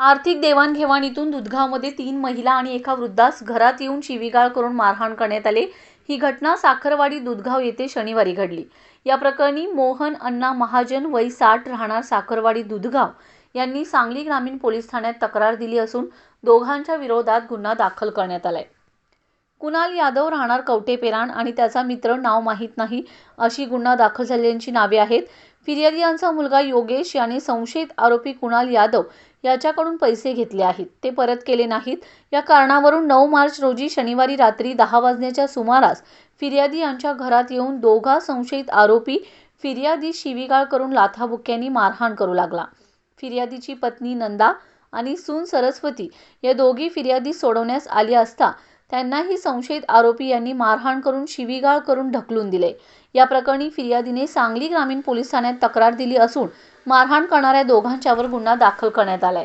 आर्थिक देवाणघेवाणीतून दुधगावमध्ये तीन महिला आणि एका वृद्धास घरात येऊन शिवीगाळ करून मारहाण करण्यात आले. ही घटना साखरवाडी दुधगाव येथे शनिवारी घडली. या प्रकरणी मोहन अण्णा महाजन वय साठ राहणार साखरवाडी दुधगाव यांनी सांगली ग्रामीण पोलीस ठाण्यात तक्रार दिली असून दोघांच्या विरोधात गुन्हा दाखल करण्यात आलाय. कुणाल यादव राहणार कवटे पेराण आणि त्याचा मित्र नाव माहीत नाही अशी गुन्हा दाखल झालेल्यांची नावे आहेत. फिर्यादी यांचा मुलगा योगेश याने संशयित आरोपी कुणाल यादव याच्याकडून पैसे घेतले आहेत. ते परत केले नाहीत. या कारणावरून नऊ मार्च रोजी शनिवारी रात्री दहा वाजण्याच्या सुमारास फिर्यादी यांच्या घरात येऊन दोघा संशयित आरोपी फिर्यादी शिवीगाळ करून लाथाबुक्क्यांनी मारहाण करू लागला. फिर्यादीची पत्नी नंदा आणि सून सरस्वती या दोघी फिर्यादी सोडवण्यास आली असता त्यांनाही संशयित आरोपी यांनी मारहाण करून शिवीगाळ करून ढकलून दिले. या प्रकरणी फिर्यादीने सांगली ग्रामीण पोलीस ठाण्यात तक्रार दिली असून मारहाण करणाऱ्या दोघांच्यावर गुन्हा दाखल करण्यात आलाय.